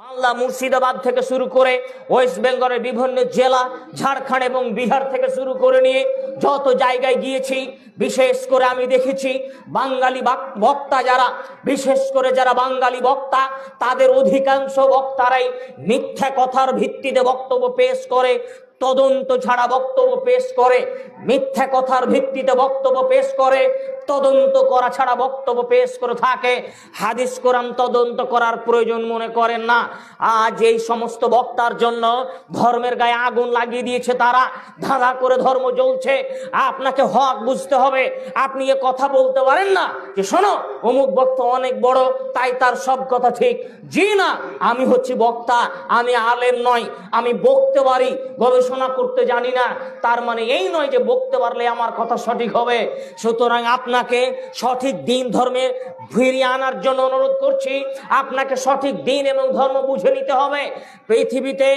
মালদা মুর্শিদাবাদ থেকে শুরু করে ওয়েস্ট বেঙ্গলের বিভিন্ন জেলা, ঝাড়খণ্ড এবং বিহার থেকে শুরু করে নিয়ে যত জায়গায় গিয়েছি, বিশেষ করে আমি দেখেছি বাঙালি বক্তা যারা, বিশেষ করে যারা বাঙালি বক্তা, তাদের অধিকাংশ বক্তারাই মিথ্যা কথার ভিত্তিতে বক্তব্য পেশ করে, তদন্ত ছাড়া বক্তব্য পেশ করে, মিথ্যা কথার ভিত্তিতে বক্তব্য পেশ করে তদন্ত করা ছাড়া বক্তব্য পেশ করে থাকে। হাদিস কোরআন তদন্ত করার প্রয়োজন মনে করেন না। আজ এই সমস্ত বক্তার জন্য ধর্মের গায়ে আগুন লাগিয়ে দিয়েছে তারা। ধাঁধা করে ধর্ম জ্বলছে। আপনাকে হক বুঝতে হবে। আপনি এ কথা বলতে পারেন না যে, শোনো, অমুক বক্তা অনেক বড়, তাই তার সব কথা ঠিক। জি না, আমি হচ্ছি বক্তা, আমি আলেম নয় আমি বকতে পারি গবেষণা করতে জানি না। তার মানে এই নয় যে বকতে পারলে আমার কথা সঠিক হবে। সুতরাং আপনাকে সঠিক দিন ধর্মে ফিরিয়ে আনার জন্য অনুরোধ করছি। আপনাকে সঠিক দিন এবং ধর্ম বুঝে নিতে হবে। পৃথিবীতে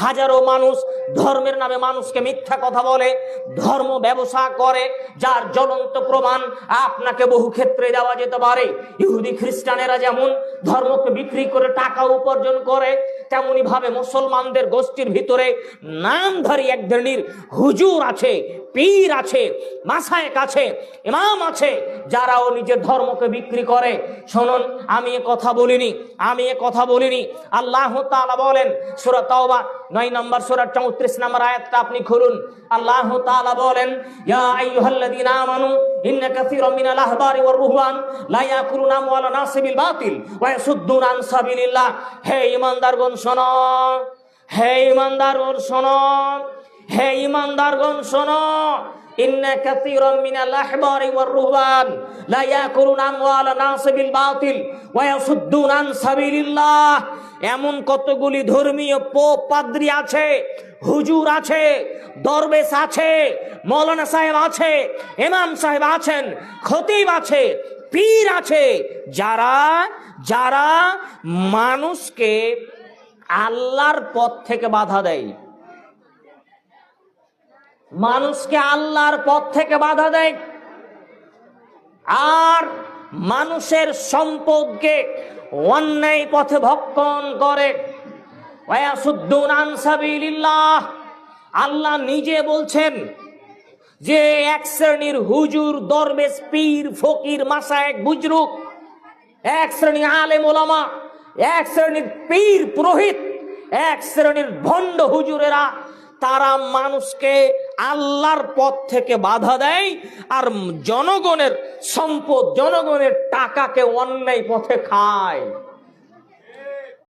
হাজারো মানুষ ধর্মের নামে মানুষকে মিথ্যা কথা বলে, ধর্ম ব্যবসা করে, যার জ্বলন্ত প্রমাণ আপনাকে বহু ক্ষেত্রে দেওয়া যেতে পারে। ইহুদি খ্রিস্টানেরা যেমন ধর্মকে বিক্রি করে টাকা উপার্জন করে তেমনি ভাবে মুসলমানদের গোষ্ঠীর ভিতরে নামধারী এক ধরনের হুজুর আছে, পীর আছে মাসায়েক আছে, ইমাম আছে, যারাও নিজের ধর্মকে বিক্রি করে। শুনুন, আমি এ কথা বলিনি, আমি এ কথা বলিনি। আল্লাহ তাআলা বলেন, সূরা 9 নম্বর সূরা 34 নম্বর আয়াতটা আপনি খুলুন। আল্লাহ তাআলা বলেন, ইয়া আইয়ুহাল্লাযীনা আমানু, ইন্না কাসীরাম মিনাল আহবারি ওয়ার রুহবান লা ইয়াকুলুনা আমওয়ালা নাসি বিল বাতিল ওয়া ইয়াসুদ্দুনা আন সাবিলিল্লাহ। হে ঈমানদারগণ, শোনো। হে ঈমানদারগণ, শোনো। হে ঈমানদারগণ, শোনো। মিনাল আহবারি ওয়ার রুহবান লা ইয়াকুলুনা আমওয়ালা নাসি বিল বাতিল ওয়া ইয়াসুদ্দুনা আন সাবিলিল্লাহ। এমন কতগুলি ধর্মীয় পোপ, পাদ্রী আছে, হুজুর আছে, দরবেশ আছে, মৌলানা সাহেব আছে, ইমাম সাহেব আছেন, খতিব আছে, পীর আছে। যারা যারা মানুষকে আল্লাহর পথ থেকে বাধা দেয়। মানুষকে আল্লাহর পথ থেকে বাধা দেয়। আর মানুষের সম্পদকে অন্যায় পথে ভক্ষণ করে। আল্লাহ নিজে বলছেন যে, এক শ্রেণির হুজুর, দরবেশ, পীর, ফকির মাসায়েক বুজরুক, এক শ্রেণি আলেম, ওলামা, এক শ্রেণির পীর, পুরোহিত, এক শ্রেণির ভণ্ড হুজুরেরা তারা মানুষকে আল্লাহর পথ থেকে বাধা দেয় আর জনগণের সম্পদ, জনগণের টাকাকে অন্যায় পথে খায়।